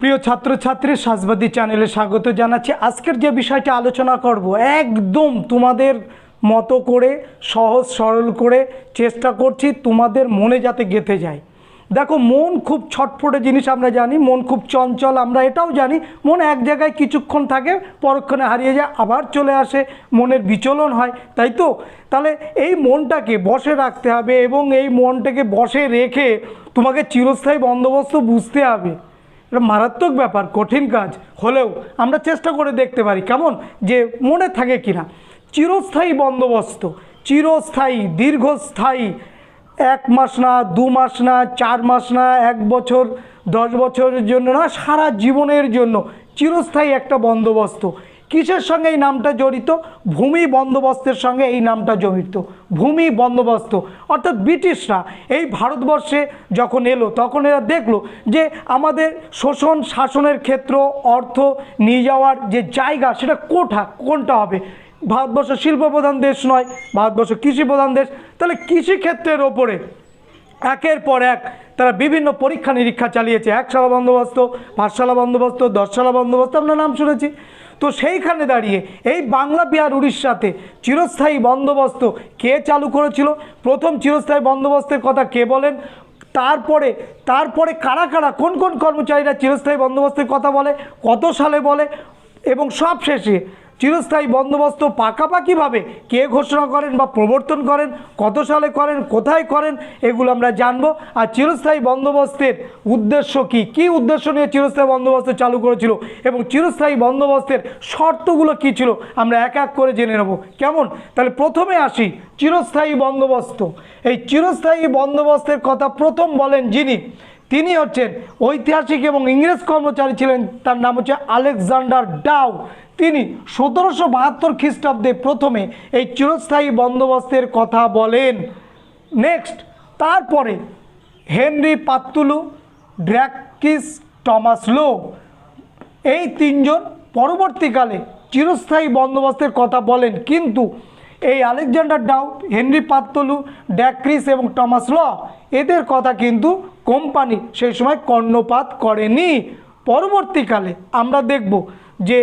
প্রিয় ছাত্রছাত্রী, সাজবাদী চ্যানেলে স্বাগত জানাচ্ছি। আজকের যে বিষয়টা আলোচনা করব, একদম তোমাদের মতো করে, সহজ সরল করে চেষ্টা করছি তোমাদের মনে যাতে গেঁথে যায়। দেখো, মন খুব ছটফটে জিনিস আমরা জানি, মন খুব চঞ্চল আমরা এটাও জানি, মন এক জায়গায় কিছুক্ষণ থাকে, পরক্ষণে হারিয়ে যায়, আবার চলে আসে, মনের বিচলন হয়, তাই তো? তাহলে এই মনটাকে বসে রাখতে হবে এবং এই মনটাকে বসে রেখে তোমাকে চিরস্থায়ী বন্দোবস্ত বুঝতে হবে। এটা মারাত্মক ব্যাপার, কঠিন কাজ। হলেও আমরা চেষ্টা করে দেখতে পারি, কেমন? যে মনে থাকে কিনা। চিরস্থায়ী বন্দোবস্ত, চিরস্থায়ী, দীর্ঘস্থায়ী। এক মাস না, দু মাস না, চার মাস না, এক বছর, দশ বছরের জন্য না, সারা জীবনের জন্য চিরস্থায়ী একটা বন্দোবস্ত। কিসের সঙ্গে এই নামটা জড়িত? ভূমি বন্দোবস্তের সঙ্গে এই নামটা জড়িত। ভূমি বন্দোবস্ত, অর্থাৎ ব্রিটিশরা এই ভারতবর্ষে যখন এলো, তখন এরা দেখল যে আমাদের শোষণ, শাসনের ক্ষেত্র, অর্থ নিয়ে যাওয়ার যে জায়গা, সেটা কোঠা, কোনটা হবে? ভারতবর্ষ শিল্প প্রধান দেশ নয়, ভারতবর্ষ কৃষি প্রধান দেশ। তাহলে কৃষিক্ষেত্রের ওপরে একের পর এক তারা বিভিন্ন পরীক্ষা নিরীক্ষা চালিয়েছে। একশালা বন্দোবস্ত, পাঁচশালা বন্দোবস্ত, দশশালা বন্দোবস্ত, আমরা নাম শুনেছি। তো সেইখানে দাঁড়িয়ে এই বাংলা, বিহার, উড়িষ্যাতে চিরস্থায়ী বন্দোবস্ত কে চালু করেছিল? প্রথম চিরস্থায়ী বন্দোবস্তের কথা কে বলেন? তারপরে তারপরে কারা কারা, কোন কোন কর্মচারীরা চিরস্থায়ী বন্দোবস্তের কথা বলে? কত সালে বলে? এবং সব শেষে চিরস্থায়ী বন্দোবস্ত পাকাপাকিভাবে কে ঘোষণা করেন বা প্রবর্তন করেন, কত সালে করেন, কোথায় করেন, এগুলো আমরা জানব। আর চিরস্থায়ী বন্দোবস্তের উদ্দেশ্য কি? কি উদ্দেশ্য নিয়ে চিরস্থায়ী বন্দোবস্ত চালু করেছিল? এবং চিরস্থায়ী বন্দোবস্তের শর্তগুলো কি ছিল? আমরা এক এক করে জেনে নেব। কেমন? তাহলে প্রথমে আসি, চিরস্থায়ী বন্দোবস্ত। এই চিরস্থায়ী বন্দোবস্তের কথা প্রথম বলেন যিনি তিনি হচ্ছেন ঐতিহাসিক এবং ইংরেজ কর্মচারী ছিলেন। তার নাম হচ্ছে আলেকজান্ডার ডাউ। তিনি সতেরোশো বাহাত্তর খ্রিস্টাব্দে প্রথমে এই চিরস্থায়ী বন্দোবস্তের কথা বলেন। নেক্সট তারপরে হেনরি পাত্তুলু, ড্র্যাকিস টমাস লো এই তিনজন পরবর্তীকালে চিরস্থায়ী বন্দোবস্তের কথা বলেন। কিন্তু এই আলেকজান্ডার ডাউ, হেনরি পাত্তলু ড্যাক্রিস এবং টমাস ল এদের কথা কিন্তু কোম্পানি সেই সময় কর্ণপাত করেনি। পরবর্তীকালে আমরা দেখব যে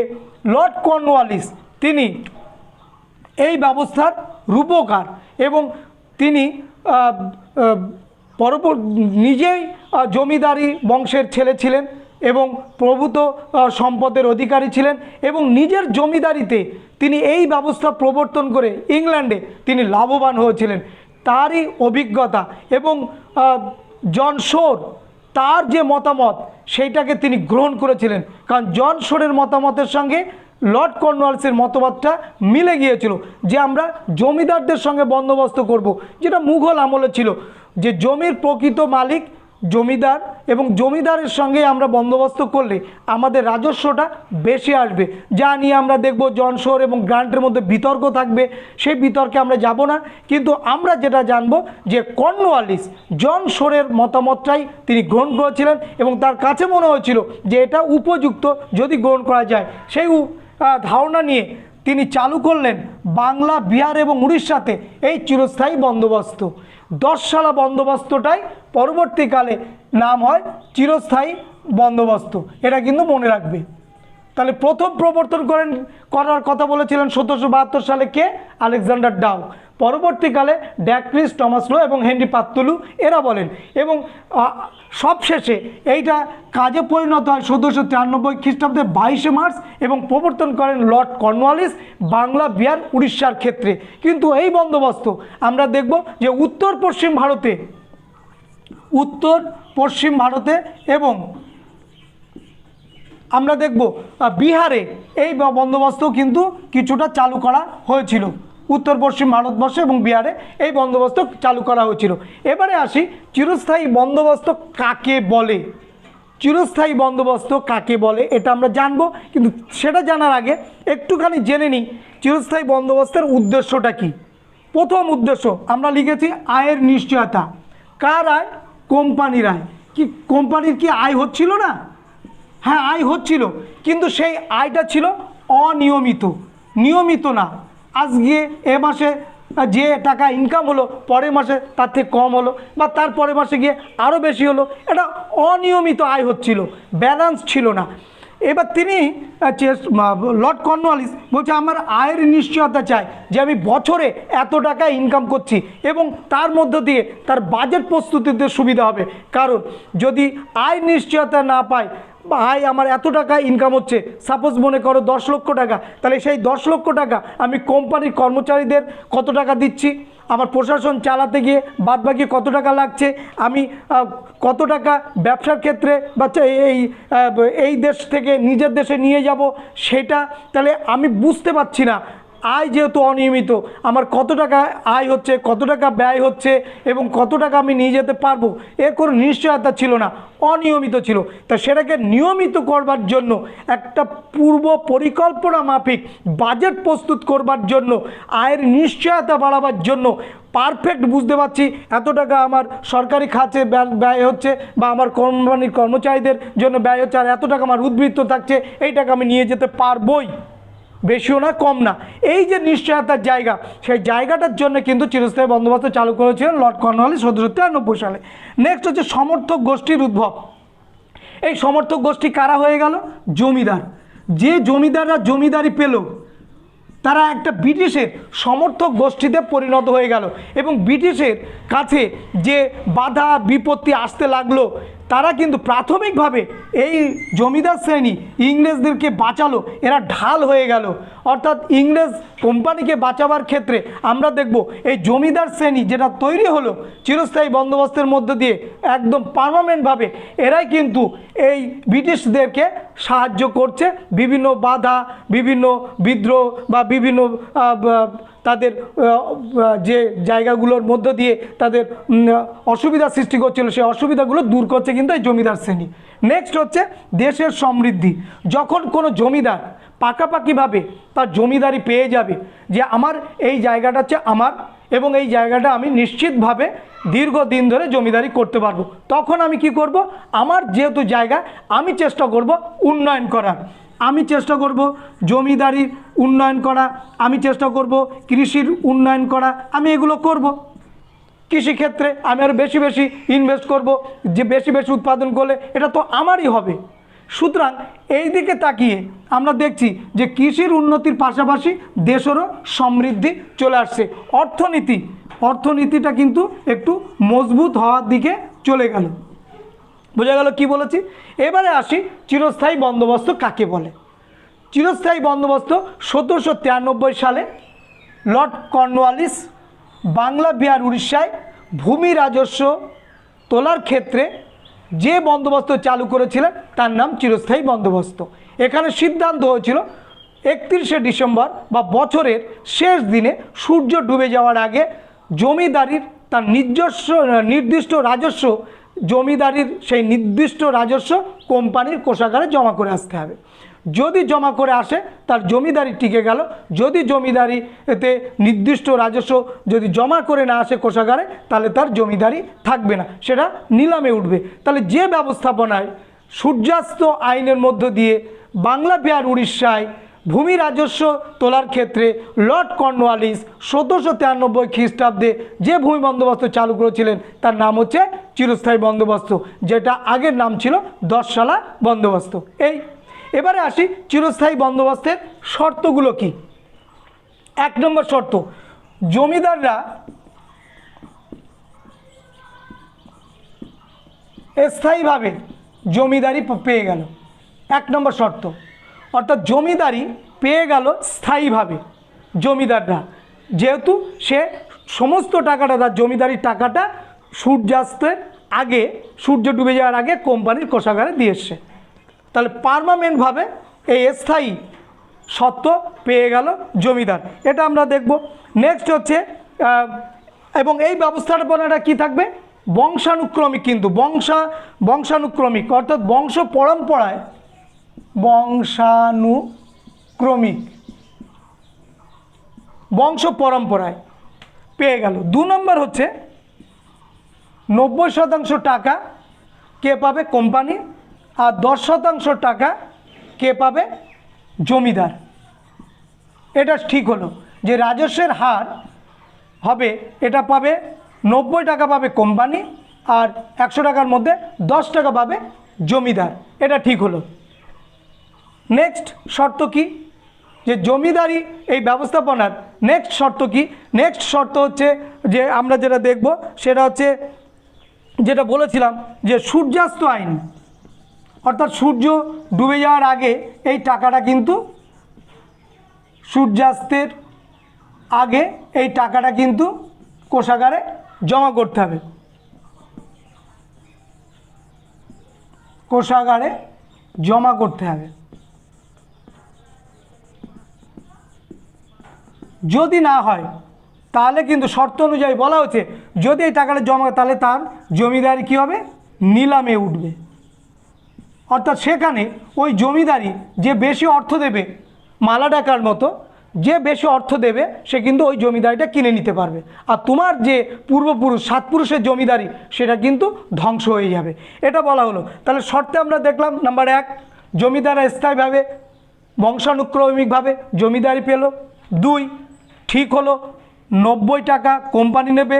লর্ড কর্নওয়ালিস তিনি এই ব্যবস্থার রূপকার এবং তিনি আহ, নিজেই জমিদারি বংশের ছেলে ছিলেন এবং প্রভূত সম্পদের অধিকারী ছিলেন এবং নিজের জমিদারিতে তিনি এই ব্যবস্থা প্রবর্তন করে ইংল্যান্ডে তিনি লাভবান হয়েছিলেন। তারই অভিজ্ঞতা এবং আহ, জন শোর তার যে মতামত সেইটাকে তিনি গ্রহণ করেছিলেন। কারণ জন শোরের মতামতের সঙ্গে লর্ড কর্নওয়ালসের মতবাদটা মিলে গিয়েছিল যে আমরা জমিদারদের সঙ্গে বন্দোবস্ত করব যেটা মুঘল আমলে ছিল যে জমির প্রকৃত মালিক জমিদার এবং জমিদারের সঙ্গে আমরা বন্দোবস্ত করলে আমাদের রাজস্বটা বেশি আসবে। যা নিয়ে আমরা দেখব জনশোর এবং গ্রান্টের মধ্যে বিতর্ক থাকবে। সেই বিতর্কে আমরা যাব না। কিন্তু আমরা যেটা জানব যে কর্নওয়ালিস জন শোরের মতামতটাই তিনি গ্রহণ করেছিলেন এবং তার কাছে মনে হয়েছিল যে এটা উপযুক্ত যদি গ্রহণ করা যায়। সেই ধারণা নিয়ে তিনি চালু করলেন বাংলা, বিহার এবং উড়িষ্যাতে এই চিরস্থায়ী বন্দোবস্ত। দশশালা বন্দোবস্তটাই পরবর্তীকালে নাম হয় চিরস্থায়ী বন্দোবস্ত। এটা কিন্তু মনে রাখবে। তাহলে প্রথম প্রবর্তন করেন করার কথা বলেছিলেন সতেরোশো বাহাত্তর সালে কে? Alexander Dow. পরবর্তীকালে ড্যাক্রিস, টমাস লো এবং হেনরি পাত্তুলু এরা বলেন। এবং সবশেষে এইটা কাজে পরিণত হয় সতেরোশো তিরানব্বই খ্রিস্টাব্দে বাইশে মার্চ এবং প্রবর্তন করেন লর্ড কর্নওয়ালিস বাংলা, বিহার, উড়িষ্যার ক্ষেত্রে। কিন্তু এই বন্দোবস্ত আমরা দেখব যে উত্তর পশ্চিম ভারতে, উত্তর পশ্চিম ভারতে এবং আমরা দেখব বিহারে এই বন্দোবস্ত কিন্তু কিছুটা চালু করা হয়েছিল। উত্তর পশ্চিম ভারতবর্ষ এবং বিহারে এই বন্দোবস্ত চালু করা হয়েছিল। এবারে আসি চিরস্থায়ী বন্দোবস্ত কাকে বলে? চিরস্থায়ী বন্দোবস্ত কাকে বলে এটা আমরা জানব, কিন্তু সেটা জানার আগে একটুখানি জেনে নিই চিরস্থায়ী বন্দোবস্তের উদ্দেশ্যটা কি। প্রথম উদ্দেশ্য, আমরা লিখেছি আয়ের নিশ্চয়তা। কার আয়? কোম্পানির আয়। কি কোম্পানির কি আয় হচ্ছিল না? হ্যাঁ আয় হচ্ছিল, কিন্তু সেই আয়টা ছিল অনিয়মিত। নিয়মিত না। আজকে এ মাসে যে টাকা ইনকাম হলো, পরের মাসে তার থেকে কম হলো বা তার পরের মাসে গিয়ে আরও বেশি হলো, এটা অনিয়মিত আয় হচ্ছিল ব্যালেন্স ছিল না। এবার তিনি লর্ড কর্নওয়ালিস বলছে, আমার আয়ের নিশ্চয়তা চাই যে আমি বছরে এত টাকা ইনকাম করছি এবং তার মধ্য দিয়ে তার বাজেট প্রস্তুতিতে সুবিধা হবে। কারণ যদি আয় নিশ্চয়তা না পায় আয় আমার এত টাকা ইনকাম হচ্ছে। সাপোজ মনে করো দশ লক্ষ টাকা, তাহলে সেই দশ লক্ষ টাকা আমি কোম্পানির কর্মচারীদের কত টাকা দিচ্ছি? আমার প্রশাসন চালাতে গিয়ে বাদ বাকি কত টাকা লাগছে? আমি কত টাকা ব্যবসার ক্ষেত্রে বা এই এই দেশ থেকে নিজের দেশে নিয়ে যাব সেটা, তাহলে আমি বুঝতে পারছি না। আয় যেহেতু অনিয়মিত, আমার কত টাকা আয় হচ্ছে, কত টাকা ব্যয় হচ্ছে এবং কত টাকা আমি নিয়ে যেতে পারব, এর কোনো নিশ্চয়তা ছিল না, অনিয়মিত ছিল। তা সেটাকে নিয়মিত করবার জন্য, একটা পূর্ব পরিকল্পনা মাফিক বাজেট প্রস্তুত করবার জন্য, আয়ের নিশ্চয়তা বাড়াবার জন্য পারফেক্ট বুঝতে পারছি এত টাকা আমার সরকারি খাতে ব্যয়- হচ্ছে বা আমার কোম্পানির কর্মচারীদের জন্য ব্যয় হচ্ছে আর এত টাকা আমার উদ্বৃত্ত থাকছে, এই টাকা আমি নিয়ে যেতে পারবই। বেশিও না, কম না। এই যে নিশ্চয়তার জায়গা, সেই জায়গাটার জন্য কিন্তু চিরস্থায়ী বন্দোবস্ত চালু করেছিলেন লর্ড কর্নওয়ালিস সতেরোশো তিরানব্বই সালে। নেক্সট হচ্ছে সমর্থক গোষ্ঠীর উদ্ভব। এই সমর্থক গোষ্ঠী কারা হয়ে গেল? জমিদার। যে জমিদাররা জমিদারি পেল, তারা একটা ব্রিটিশের সমর্থক গোষ্ঠীতে পরিণত হয়ে গেল। এবং ব্রিটিশের কাছে যে বাধা, বিপত্তি আসতে লাগল তারা কিন্তু প্রাথমিকভাবে এই জমিদার শ্রেণি ইংরেজদেরকে বাঁচালো। এরা ঢাল হয়ে গেল। অর্থাৎ ইংরেজ কোম্পানিকে বাঁচাবার ক্ষেত্রে আমরা দেখব এই জমিদার শ্রেণি যেটা তৈরি হলো চিরস্থায়ী বন্দোবস্তের মধ্য দিয়ে একদম পারমানেন্টভাবে, এরাই কিন্তু এই ব্রিটিশদেরকে সাহায্য করছে। বিভিন্ন বাধা, বিভিন্ন বিদ্রোহ বা বিভিন্ন তাদের যে জায়গাগুলোর মধ্য দিয়ে তাদের অসুবিধা সৃষ্টি করছিল, সেই অসুবিধাগুলো দূর করছে কিন্তু এই জমিদার শ্রেণি। নেক্সট হচ্ছে দেশের সমৃদ্ধি। যখন কোনো জমিদার পাকাপাকিভাবে তার জমিদারি পেয়ে যাবে যে আমার এই জায়গাটা হচ্ছে আমার এবং এই জায়গাটা আমি নিশ্চিতভাবে দীর্ঘদিন ধরে জমিদারি করতে পারব, তখন আমি কি করব? আমার যেহেতু জায়গা, আমি চেষ্টা করব উন্নয়ন করার। আমি চেষ্টা করব জমিদারির উন্নয়ন করা, আমি চেষ্টা করব কৃষির উন্নয়ন করা, আমি এগুলো করব। কৃষিক্ষেত্রে আমি আরও বেশি বেশি ইনভেস্ট করব, যে বেশি বেশি উৎপাদন করলে এটা তো আমারই হবে। সুতরাং এই দিকে তাকিয়ে আমরা দেখছি যে কৃষির উন্নতির পাশাপাশি দেশেরও সমৃদ্ধি চলে আসছে। অর্থনীতি, অর্থনীতিটা কিন্তু একটু মজবুত হওয়ার দিকে চলে গেল। বোঝা গেল কি বলেছি? এবারে আসি চিরস্থায়ী বন্দোবস্ত কাকে বলে? চিরস্থায়ী বন্দোবস্ত সতেরোশো তিরানব্বই সালে লর্ড কর্নওয়ালিস বাংলা, বিহার, উড়িষ্যায় ভূমি রাজস্ব তোলার ক্ষেত্রে যে বন্দোবস্ত চালু করেছিলেন, তার নাম চিরস্থায়ী বন্দোবস্ত। এখানে সিদ্ধান্ত হয়েছিল, একত্রিশে ডিসেম্বর বা বছরের শেষ দিনে সূর্য ডুবে যাওয়ার আগে জমিদারির তার নিজস্ব, নির্দিষ্ট রাজস্ব, জমিদারির সেই নির্দিষ্ট রাজস্ব কোম্পানির কোষাগারে জমা করে আসতে হবে। যদি জমা করে আসে, তার জমিদারি টিকে গেল। যদি জমিদারি এতে নির্দিষ্ট রাজস্ব যদি জমা করে না আসে কোষাগারে, তাহলে তার জমিদারি থাকবে না। সেটা নিলামে উঠবে। তাহলে যে ব্যবস্থাপনায় সূর্যাস্ত আইনের মধ্য দিয়ে বাংলা বিহার উড়িষ্যায় ভূমি রাজস্ব তোলার ক্ষেত্রে লর্ড কর্নওয়ালিস সতেরোশো তিরানব্বই খ্রিস্টাব্দে যে ভূমি বন্দোবস্ত চালু করেছিলেন, তার নাম হচ্ছে চিরস্থায়ী বন্দোবস্ত, যেটা আগের নাম ছিল দশশালা বন্দোবস্ত। এই এবারে আসি চিরস্থায়ী বন্দোবস্তের শর্তগুলো কি? এক নম্বর শর্ত, জমিদাররা স্থায়ীভাবে জমিদারি পেয়ে গেল। এক নম্বর শর্ত, অর্থাৎ জমিদারি পেয়ে গেল স্থায়ীভাবে জমিদাররা। যেহেতু সে সমস্ত টাকাটা, তার জমিদারির টাকাটা সূর্যাস্তের আগে, সূর্য ডুবে যাওয়ার আগে কোম্পানির কোষাগারে দিয়ে এসছে। তাহলে পারমানেন্টভাবে এই স্থায়ী সত্ত্ব পেয়ে গেল জমিদার। এটা আমরা দেখব। নেক্সট হচ্ছে এবং এই ব্যবস্থাপনাটা কি থাকবে? বংশানুক্রমিক কিন্তু, বংশা, বংশানুক্রমিক, অর্থাৎ বংশ পরম্পরায় বংশানুক্রমিক, বংশ পরম্পরায় পেয়ে গেল। দু নম্বর হচ্ছে, নব্বই শতাংশ টাকা কে পাবে? কোম্পানি আর দশ শতাংশ টাকা কে পাবে? জমিদার। এটা ঠিক হলো। যে রাজস্বের হার হবে, এটা পাবে নব্বই টাকা পাবে কোম্পানি আর একশো টাকার মধ্যে দশ টাকা পাবে জমিদার। এটা ঠিক হলো। নেক্সট শর্ত কি? যে জমিদারি এই ব্যবস্থাপনার নেক্সট শর্ত কি? নেক্সট শর্ত হচ্ছে যে আমরা যেটা দেখব, সেটা হচ্ছে যেটা বলেছিলাম যে সূর্যাস্ত আইন। অর্থাৎ সূর্য ডুবে যাওয়ার আগে এই টাকাটা কিন্তু সূর্যাস্তের আগে এই টাকাটা কিন্তু কোষাগারে জমা করতে হবে। কোষাগারে জমা করতে হবে। যদি না হয়, তাহলে কিন্তু শর্ত অনুযায়ী বলা হচ্ছে, যদি এই টাকাটা জমা, তাহলে তার জমিদারি কী হবে? নিলামে উঠবে। অর্থাৎ সেখানে ওই জমিদারি যে বেশি অর্থ দেবে মালা টাকার মতো, যে বেশি অর্থ দেবে সে কিন্তু ওই জমিদারিটা কিনে নিতে পারবে। আর তোমার যে পূর্বপুরুষ সাত পুরুষের জমিদারি, সেটা কিন্তু ধ্বংস হয়ে যাবে। এটা বলা হলো। তাহলে শর্তে আমরা দেখলাম নাম্বার এক জমিদার স্থায়ীভাবে, বংশানুক্রমিকভাবে জমিদারি পেল। দুই, ঠিক হলো, নব্বই টাকা কোম্পানি নেবে,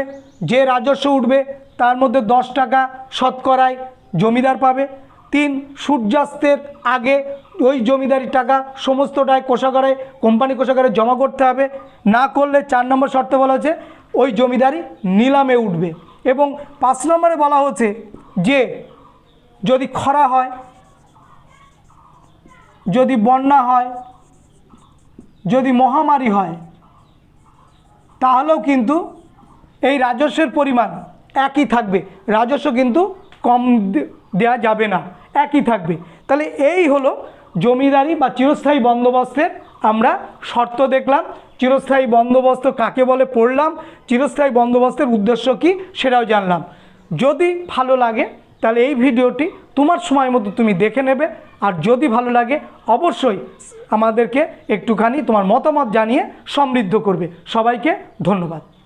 যে রাজস্ব উঠবে, তার মধ্যে দশ টাকা শতকরায় জমিদার পাবে। তিন সূর্যাস্তের আগে ওই জমিদারি টাকা সমস্তটাই কোষাগারে, কোম্পানি কোষাগারে জমা করতে হবে। না করলে চার নম্বর শর্তে বলা হচ্ছে ওই জমিদারি নিলামে উঠবে। এবং পাঁচ নম্বরে বলা হচ্ছে যে, যদি খরা হয়, যদি বন্যা হয়, যদি মহামারী হয়, তাহলেও কিন্তু এই রাজস্বের পরিমাণ একই থাকবে। রাজস্ব কিন্তু কম দে- দেওয়া যাবে না, একই থাকবে। তাহলে এই হলো জমিদারি বা চিরস্থায়ী বন্দোবস্তের আমরা শর্ত দেখলাম। চিরস্থায়ী বন্দোবস্ত কাকে বলে পড়লাম, চিরস্থায়ী বন্দোবস্তের উদ্দেশ্য কি সেটাও জানলাম। যদি ভালো লাগে, তাহলে এই ভিডিওটি তোমার সময় মতো তুমি দেখে নেবে। আর যদি ভালো লাগে, অবশ্যই আমাদেরকে একটুখানি তোমার মতামত জানিয়ে সমৃদ্ধ করবে। সবাইকে ধন্যবাদ।